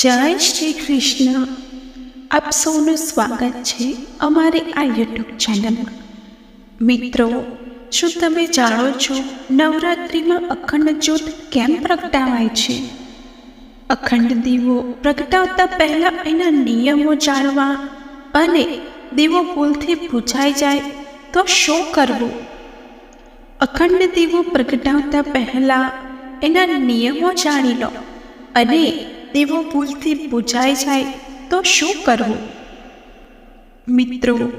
જય શ્રી કૃષ્ણ. આપ સૌનું સ્વાગત છે અમારી આ યુટ્યુબ ચેનલમાં મિત્રો, શું તમે જાણો છો નવરાત્રિમાં અખંડ જ્યોત કેમ પ્રગટાવાય છે? અખંડ દીવો પ્રગટાવતા પહેલા એના નિયમો જાણવા અને દીવો ભૂલથી ભૂજાઈ જાય તો શું કરવું? અખંડ દીવો પ્રગટાવતા પહેલા એના નિયમો જાણી લો અને દીવો ભૂલથી પૂછાઈ જાય તો શું કરવું? મિત્રો,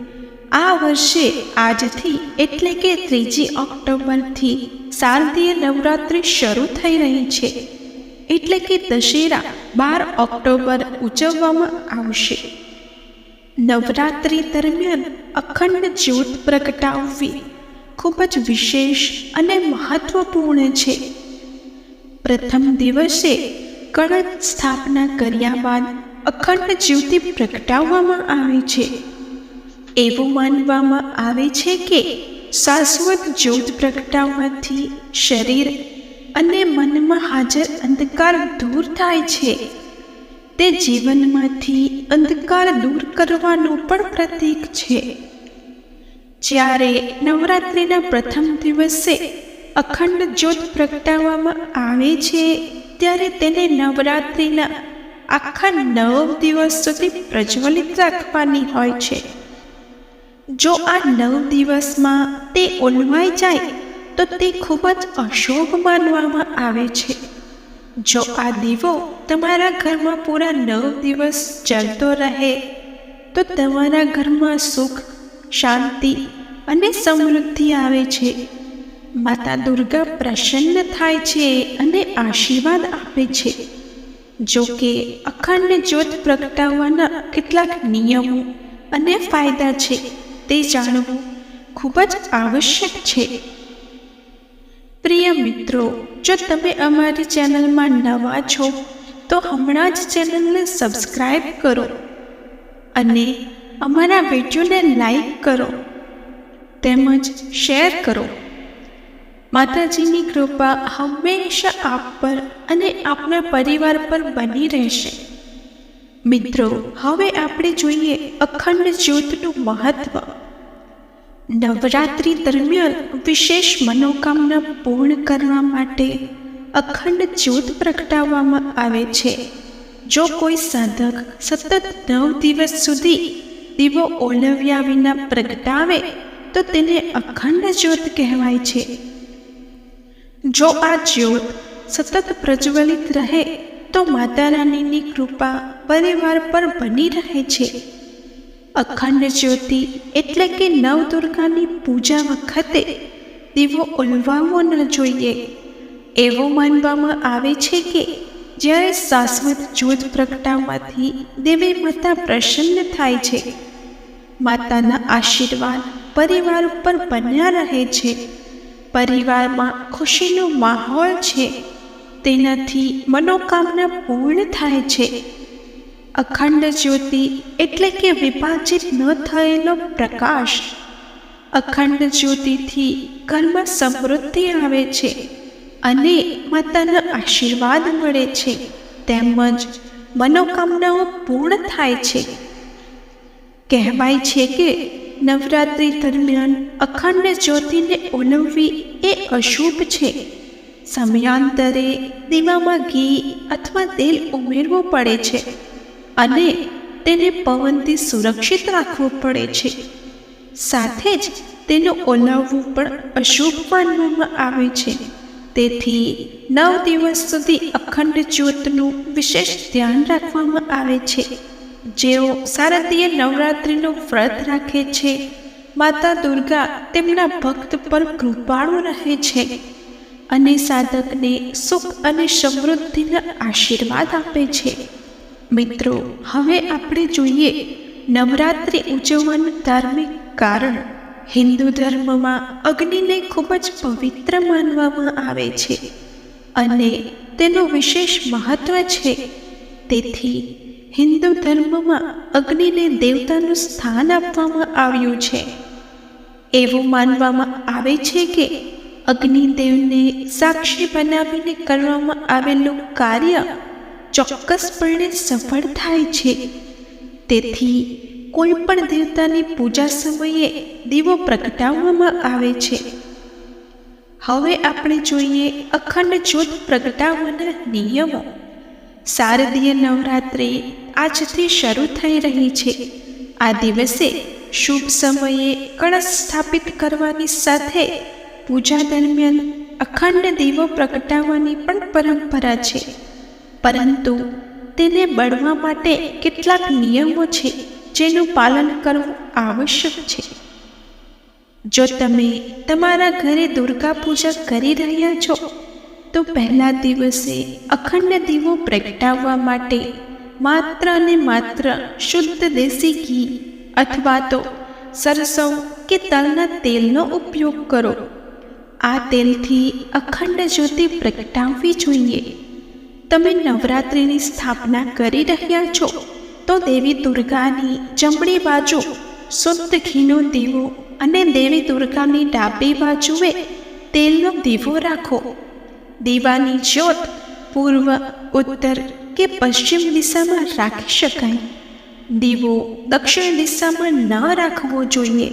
આ વર્ષે આજથી એટલે કે ત્રીજી ઓક્ટોબરથી શારદીય નવરાત્રિ શરૂ થઈ રહી છે. એટલે કે દશેરા બાર ઓક્ટોબર ઉજવવામાં આવશે. નવરાત્રિ દરમિયાન અખંડ જ્યોત પ્રગટાવવી ખૂબ જ વિશેષ અને મહત્વપૂર્ણ છે. પ્રથમ દિવસે કળશ સ્થાપના કર્યા બાદ અખંડ જ્યોતિ પ્રગટાવવામાં આવે છે. એવું માનવામાં આવે છે કે શાશ્વત જ્યોત પ્રગટાવવાથી શરીર અને મનમાં હાજર અંધકાર દૂર થાય છે. તે જીવનમાંથી અંધકાર દૂર કરવાનું પણ પ્રતીક છે. જ્યારે નવરાત્રિના પ્રથમ દિવસે અખંડ જ્યોત પ્રગટાવવામાં આવે છે ત્યારે તેને નવરાત્રિના આખા નવ દિવસ સુધી પ્રજ્વલિત રાખવાની હોય છે. જો આ નવ દિવસમાં તે ઓલવાઈ જાય, તો તે ખૂબ જ અશુભ માનવામાં આવે છે. જો આ દીવો તમારા ઘરમાં પૂરા નવ દિવસ ચાલતો રહે, તો તમારા ઘરમાં સુખ, શાંતિ અને સમૃદ્ધિ આવે છે. માતા દુર્ગા પ્રસન્ન થાય છે અને આશીર્વાદ આપે છે. જો કે અખંડ જ્યોત પ્રગટાવવાના કેટલાક નિયમો અને ફાયદા છે, તે જાણવું ખૂબ જ આવશ્યક છે. પ્રિય મિત્રો, જો તમે અમારી ચેનલમાં નવા છો, તો હમણાં જ ચેનલને સબસ્ક્રાઈબ કરો અને અમારા વિડીયોને લાઈક કરો, તેમજ શેર કરો. માતાજીની કૃપા હંમેશા આપ પર અને આપના પરિવાર પર બની રહેશે. મિત્રો, હવે આપણે જોઈએ અખંડ જ્યોતનું મહત્વ. નવરાત્રિ દરમિયાન વિશેષ મનોકામના પૂર્ણ કરવા માટે અખંડ જ્યોત પ્રગટાવવામાં આવે છે. જો કોઈ સાધક સતત નવ દિવસ સુધી દીવો ઓલવ્યા વિના પ્રગટાવે, તો તેને અખંડ જ્યોત કહેવાય છે. જો આ જ્યોત સતત પ્રજ્વલિત રહે, તો માતા રાણીની કૃપા પરિવાર પર બની રહે છે. અખંડ જ્યોતિ એટલે કે નવદુર્ગાની પૂજા વખતે દીવો ઓલવાવો ન જોઈએ. એવું માનવામાં આવે છે કે જ્યારે શાશ્વત જ્યોત પ્રગટાવવાથી દેવી માતા પ્રસન્ન થાય છે. માતાના આશીર્વાદ પરિવાર ઉપર બન્યા રહે છે. પરિવારમાં ખુશીનો માહોલ છે, તેનાથી મનોકામના પૂર્ણ થાય છે. અખંડ જ્યોતિ એટલે કે વિભાજિત ન થયેલો પ્રકાશ. અખંડ જ્યોતિથી ઘરમાં સમૃદ્ધિ આવે છે અને માતાના આશીર્વાદ મળે છે, તેમજ મનોકામનાઓ પૂર્ણ થાય છે. કહેવાય છે કે નવરાત્રિ દરમિયાન અખંડ જ્યોતિને ઓલવવી એ અશુભ છે. સમયાંતરે દીવામાં ઘી અથવા તેલ ઉમેરવું પડે છે અને તેને પવનથી સુરક્ષિત રાખવું પડે છે. સાથે જ તેનું ઓલાવવું પણ અશુભ માનવામાં આવે છે. તેથી નવ દિવસ સુધી અખંડ જ્યોતનું વિશેષ ધ્યાન રાખવામાં આવે છે. જેઓ શારદીય નવરાત્રિનું વ્રત રાખે છે, માતા દુર્ગા તેમના ભક્ત પર કૃપાળુ રહે છે અને સાધકને સુખ અને સમૃદ્ધિના આશીર્વાદ આપે છે. મિત્રો, હવે આપણે જોઈએ નવરાત્રિ ઉજવવાનું ધાર્મિક કારણ. હિન્દુ ધર્મમાં અગ્નિને ખૂબ જ પવિત્ર માનવામાં આવે છે અને તેનું વિશેષ મહત્વ છે. તેથી હિન્દુ ધર્મમાં અગ્નિને દેવતાનું સ્થાન આપવામાં આવ્યું છે. એવું માનવામાં આવે છે કે અગ્નિદેવને સાક્ષી બનાવીને કરવામાં આવેલું કાર્ય ચોક્કસપણે સફળ થાય છે. તેથી કોઈ પણ દેવતાની પૂજા સમયે દીવો પ્રગટાવવામાં આવે છે. હવે આપણે જોઈએ અખંડ જ્યોત પ્રગટાવવાના નિયમો. શારદીય નવરાત્રિ આજથી શરૂ થઈ રહી છે. આ દિવસે શુભ સમયે કળશ સ્થાપિત કરવાની સાથે પૂજા દરમિયાન અખંડ દીવો પ્રગટાવવાની પણ પરંપરા છે. પરંતુ તેને બળવા માટે કેટલાક નિયમો છે જેનું પાલન કરવું આવશ્યક છે. જો તમે તમારા ઘરે દુર્ગા પૂજા કરી રહ્યા છો તો પહેલા દિવસે અખંડ દીવો પ્રગટાવવા માટે માત્ર અને માત્ર શુદ્ધ દેશી ઘી અથવા તો સરસવ કે તલના તેલનો ઉપયોગ કરો. આ તેલથી અખંડ જ્યોતિ પ્રગટાવવી જોઈએ. તમે નવરાત્રિની સ્થાપના કરી રહ્યા છો તો દેવી દુર્ગાની જમણી બાજુ શુદ્ધ ઘીનો દીવો અને દેવી દુર્ગાની ડાબી બાજુએ તેલનો દીવો રાખો. દીવાની જ્યોત પૂર્વ, ઉત્તર કે પશ્ચિમ દિશામાં રાખી શકાય. દીવો દક્ષિણ દિશામાં ન રાખવો જોઈએ.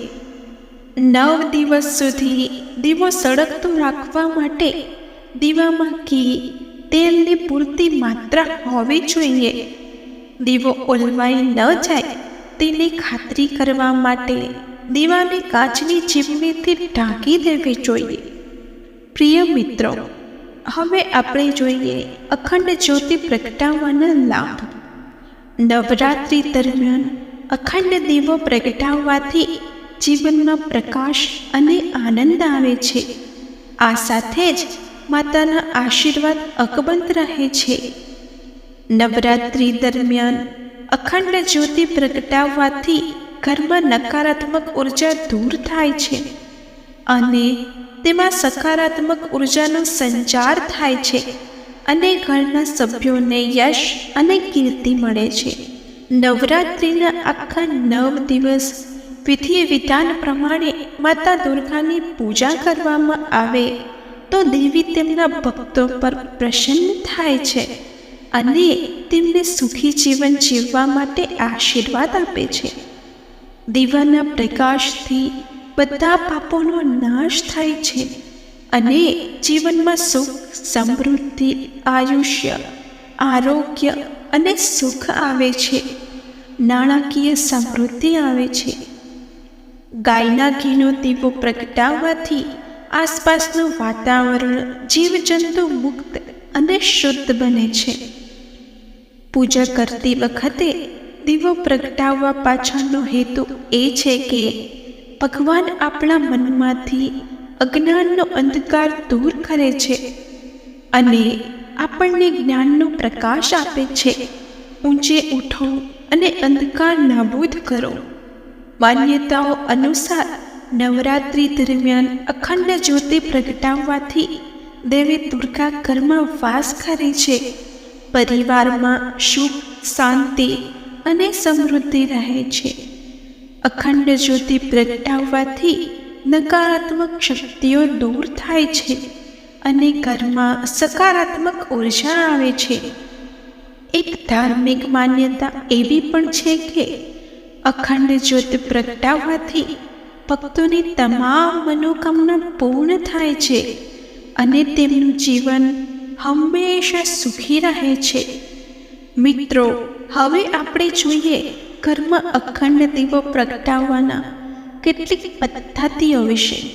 નવ દિવસ સુધી દીવો સળગતો રાખવા માટે દીવામાં ઘી, તેલની પૂરતી માત્રા હોવી જોઈએ. દીવો ઓલવાઈ ન જાય તેની ખાતરી કરવા માટે દીવાને કાચની ચીમનીથી ઢાંકી દેવી જોઈએ. પ્રિય મિત્રો હવે આપણે જોઈએ અખંડ જ્યોતિ પ્રગટાવવાના લાભ. નવરાત્રિ દરમિયાન અખંડ દીવો પ્રગટાવવાથી જીવનમાં પ્રકાશ અને આનંદ આવે છે. આ સાથે જ માતાના આશીર્વાદ અકબંધ રહે છે. નવરાત્રિ દરમિયાન અખંડ જ્યોતિ પ્રગટાવવાથી ઘરમાં નકારાત્મક ઊર્જા દૂર થાય છે. અને તેમાં સકારાત્મક ઉર્જાનો સંચાર થાય છે અને ઘરના સભ્યોને યશ અને કીર્તિ મળે છે. નવરાત્રિના આખા નવ દિવસ વિધિ વિધાન પ્રમાણે માતા દુર્ગાની પૂજા કરવામાં આવે તો દેવી તેમના ભક્તો પર પ્રસન્ન થાય છે અને તેમને સુખી જીવન જીવવા માટે આશીર્વાદ આપે છે. દીવાના પ્રકાશથી બધા પાપોનો નાશ થાય છે અને જીવનમાં સુખ, સમૃદ્ધિ, આયુષ્ય, આરોગ્ય અને સુખ આવે છે. નાણાકીય સમૃદ્ધિ આવે છે. ગાયના ઘીનો દીવો પ્રગટાવવાથી આસપાસનું વાતાવરણ જીવજંતુ મુક્ત અને શુદ્ધ બને છે. પૂજા કરતી વખતે દીવો પ્રગટાવવા પાછળનો હેતુ એ છે કે ભગવાન આપણા મનમાંથી અજ્ઞાનનો અંધકાર દૂર કરે છે અને આપણને જ્ઞાનનો પ્રકાશ આપે છે. ઊંચે ઉઠો અને અંધકાર નાબૂદ કરો. માન્યતાઓ અનુસાર નવરાત્રિ દરમિયાન અખંડ જ્યોતિ પ્રગટાવવાથી દેવી દુર્ગા ઘરમાં વાસ કરે છે. પરિવારમાં સુખ, શાંતિ અને સમૃદ્ધિ રહે છે. અખંડ જ્યોતિ પ્રગટાવવાથી નકારાત્મક શક્તિઓ દૂર થાય છે અને ઘરમાં સકારાત્મક ઊર્જા આવે છે. એક ધાર્મિક માન્યતા એવી પણ છે કે અખંડ જ્યોત પ્રગટાવવાથી ભક્તોની તમામ મનોકામના પૂર્ણ થાય છે અને તેમનું જીવન હંમેશા સુખી રહે છે. મિત્રો, હવે આપણે જોઈએ ઘરમાં અખંડ દીવો પ્રગટાવવાના કેટલીક પદ્ધતિઓ વિશે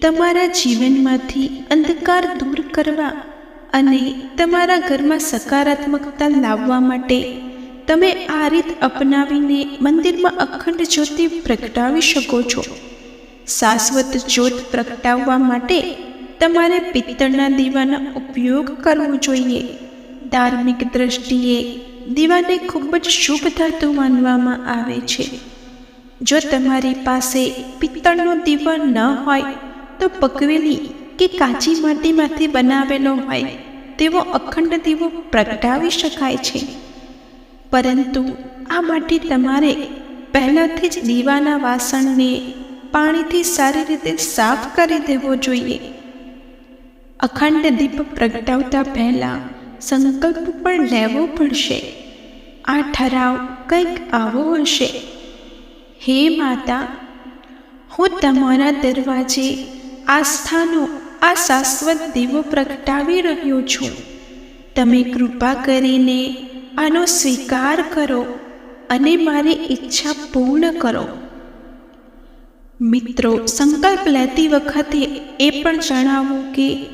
તમારા જીવનમાંથી અંધકાર દૂર કરવા અને તમારા ઘરમાં સકારાત્મકતા લાવવા માટે તમે આ રીત અપનાવીને મંદિરમાં અખંડ જ્યોતિ પ્રગટાવી શકો છો. શાશ્વત જ્યોત પ્રગટાવવા માટે તમારે પિત્તળના દીવાનો ઉપયોગ કરવો જોઈએ. ધાર્મિક દ્રષ્ટિએ દીવાને ખૂબ જ શુભ ધાતુ માનવામાં આવે છે. જો તમારી પાસે પિત્તળનો દીવો ન હોય, તો પકવેલી કે કાચી માટીમાંથી બનાવેલો હોય, તેવો અખંડ દીવો પ્રગટાવી શકાય છે. પરંતુ આ માટે તમારે પહેલાંથી જ દીવાના વાસણને પાણીથી સારી રીતે સાફ કરી દેવો જોઈએ. અખંડ દીપ પ્રગટાવતા પહેલાં સંકલ્પ પણ લેવો પડશે. આ ઠરાવ કંઈક આવો હશે. હે માતા, હું તમારા દરવાજે આસ્થાનો, આ શાશ્વત દીવો પ્રગટાવી રહ્યો છું. તમે કૃપા કરીને આનો સ્વીકાર કરો અને મારી ઈચ્છા પૂર્ણ કરો. મિત્રો, સંકલ્પ લેતી વખતે એ પણ જણાવો કે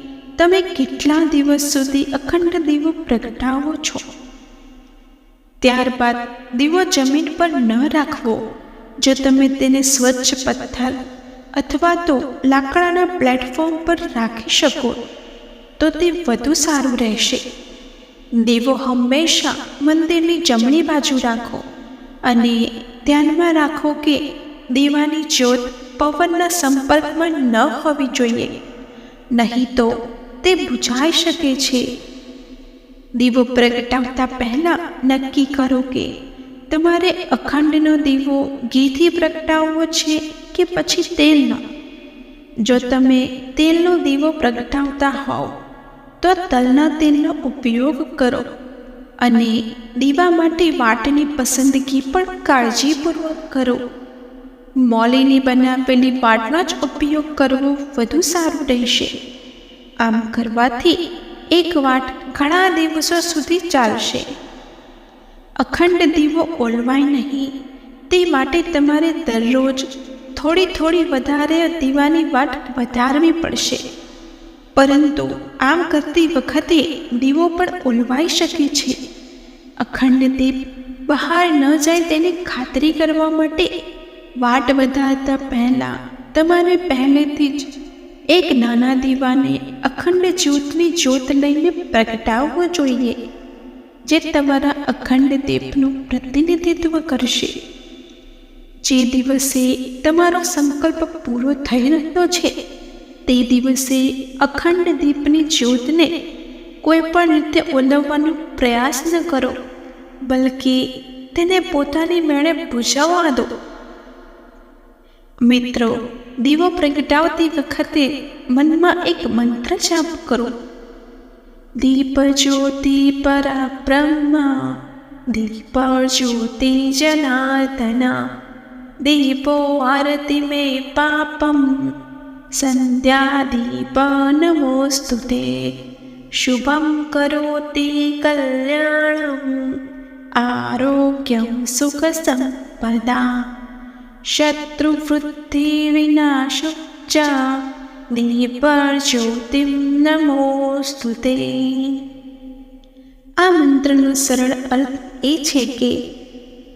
તમે કેટલા દિવસ સુધી અખંડ દીવો પ્રગટાવો છો? ત્યારબાદ દીવો જમીન પર ન રાખવો. જો તમે તેને સ્વચ્છ પથ્થર અથવા તો લાકડાના પ્લેટફોર્મ પર રાખી શકો, તો તે વધુ સારું રહેશે. દીવો હંમેશા મંદિરની જમણી બાજુ રાખો અને ધ્યાનમાં રાખો કે દીવાની જ્યોત પવનના સંપર્કમાં ન હોવી જોઈએ. નહીં તો તે બુઝાઈ શકે છે. દીવો પ્રગટાવતા પહેલાં નક્કી કરો કે તમારે અખંડનો દીવો ઘીથી પ્રગટાવવો છે કે પછી તેલનો? જો તમે તેલનો દીવો પ્રગટાવતા હોવ, તો તલના તેલનો ઉપયોગ કરો અને દીવા માટે વાટની પસંદગી પણ કાળજીપૂર્વક કરો. મોલીની બનાવેલી વાટનો જ ઉપયોગ કરવો વધુ સારું રહેશે. આમ કરવાથી એક વાટ ઘણા દિવસો સુધી ચાલશે. અખંડ દીવો ઓલવાય નહીં. તે માટે તમારે દરરોજ થોડી થોડી વધારે દીવાની વાટ વધારવી પડશે. પરંતુ આમ કરતી વખતે દીવો પણ ઓલવાઈ શકે છે. અખંડ દીપ બહાર ન જાય તેની ખાતરી કરવા માટે વાટ વધારતા પહેલાં તમારે પહેલેથી જ એક નાના દીવાને અખંડ જ્યોતની જ્યોત લઈને પ્રગટાવવો જોઈએ, જે તમારા અખંડ દીપનું પ્રતિનિધિત્વ કરશે. જે દિવસે તમારો સંકલ્પ પૂરો થઈ રહ્યો છે, તે દિવસે અખંડ દીપની જ્યોતને કોઈ પણ રીતે ઓલવવાનો પ્રયાસ ન કરો, બલકે તેને પોતાની મેળે બુજાવવા દો. મિત્રો દીવો પ્રગટાવતી વખતે મનમાં એક મંત્ર જાપ કરો. દીપ જ્યોતિ પરા બ્રહ્મા દીપ જ્યોતિ જનાર્દના, દીપો આરતિ મે પાપમ સંધ્યાદીપ નમોસ્તુ તે શુભમ કરોતિ કલ્યાણમ, આરોગ્યમ સુખ સંપદા વિનાશ ચ દીપજ્યોતિમ નમોસ્તુ તે આ મંત્રનો સરળ અર્થ એ છે કે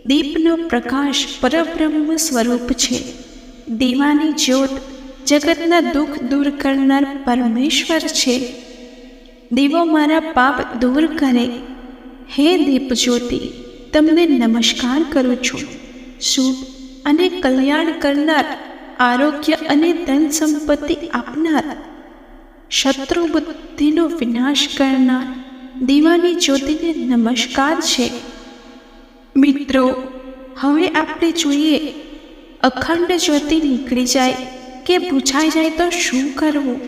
દીપનો પ્રકાશ પરબ્રહ્મ સ્વરૂપ છે દીવાની જ્યોત જગતના દુઃખ દૂર કરનાર પરમેશ્વર છે દીવો મારા પાપ દૂર કરે હે દીપ જ્યોતિ તમને નમસ્કાર કરું છું શુભ અને કલ્યાણ કરનાર, આરોગ્ય અને ધન સંપત્તિ આપનાર શત્રુ બુદ્ધિનો વિનાશ કરનાર, દીવાની જ્યોતિને નમસ્કાર છે. મિત્રો, હવે આપણે જોઈએ, અખંડ જ્યોતિ નીકળી જાય કે બુઝાઈ જાય તો શું કરવું?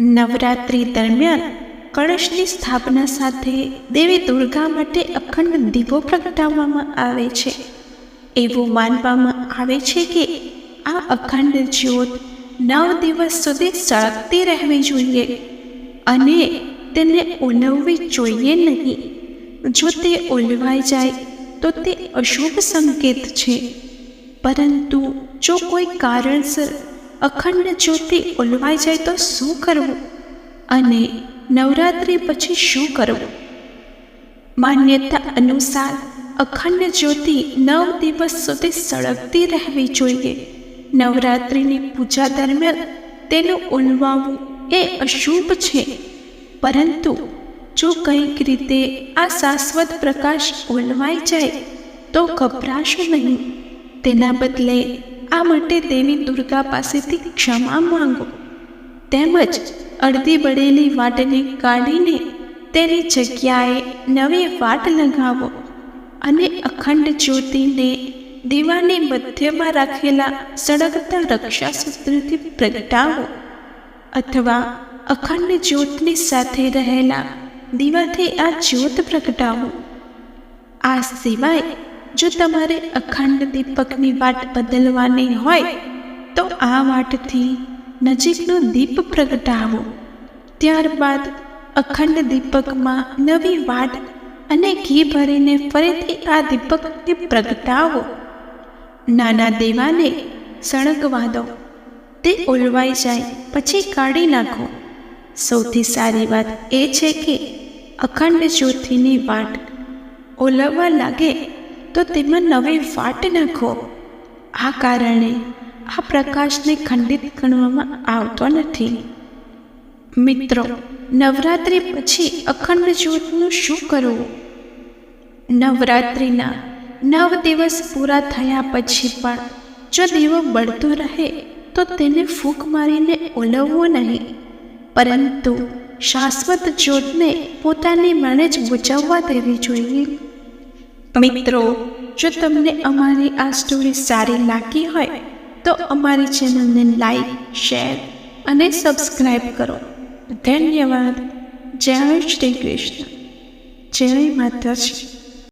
નવરાત્રિ દરમિયાન કળશની સ્થાપના સાથે દેવી દુર્ગા માટે અખંડ દીવો પ્રગટાવવામાં આવે છે. એવું માનવામાં આવે છે કે આ અખંડ જ્યોત નવ દિવસ સુધી સળગતી રહેવી જોઈએ અને તેને ઓલવવી જોઈએ નહીં. જો તે ઓલવાઈ જાય તો તે અશુભ સંકેત છે. પરંતુ જો કોઈ કારણસર અખંડ જ્યોતિ ઓલવાઈ જાય તો શું કરવું? અને નવરાત્રિ પછી શું કરવું? માન્યતા અનુસાર અખંડ જ્યોતિ નવ દિવસ સુધી સળગતી રહેવી જોઈએ. નવરાત્રિની પૂજા દરમિયાન તેનું ઉલવાવું એ અશુભ છે. પરંતુ જો કંઈક રીતે આ શાશ્વત પ્રકાશ ઓલવાઈ જાય, તો ગભરાશો નહીં. તેના બદલે આ માટે દેવી દુર્ગા પાસેથી ક્ષમા માંગો. તેમજ અડધી બળેલી વાટને કાઢીને તેની જગ્યાએ નવી વાટ લગાવો. અને અખંડ જ્યોતિને દીવાની મધ્યમાં રાખેલા સળગતા રક્ષાસૂત્રથી પ્રગટાવો. અથવા અખંડ જ્યોતની સાથે રહેલા દીવાથી આ જ્યોત પ્રગટાવો. આ સિવાય જો તમારે અખંડ દીપકની વાટ બદલવાની હોય, તો આ વાટથી નજીકનો દીપ પ્રગટાવો. ત્યારબાદ અખંડ દીપકમાં નવી વાટ અને ઘી ભરીને ફરીથી આ દીપકને પ્રગટાવો. નાના દેવાને સળગવા દો. તે ઓલવાઈ જાય, પછી કાઢી નાખો. સૌથી સારી વાત એ છે કે અખંડ જ્યોતિની વાટ ઓલવવા લાગે તો તેમાં નવી વાટ નાખો. આ કારણે આ પ્રકાશને ખંડિત ગણવામાં આવતો નથી. મિત્રો, નવરાત્રિ પછી અખંડ જ્યોતનું શું કરવું? નવરાત્રિના નવ દિવસ પૂરા થયા પછી પણ જો દીવો બળતો રહે, તો તેને ફૂંક મારીને ઓલવવો નહીં. પરંતુ શાશ્વત જ્યોતને પોતાની મને જ બુજાવવા દેવી જોઈએ. મિત્રો, જો તમને અમારી આ સ્ટોરી સારી લાગી હોય, તો અમારી ચેનલને લાઈક શેર અને સબસ્ક્રાઈબ કરો. ધન્યવાદ. જય શ્રી કૃષ્ણ. જય માતાજી.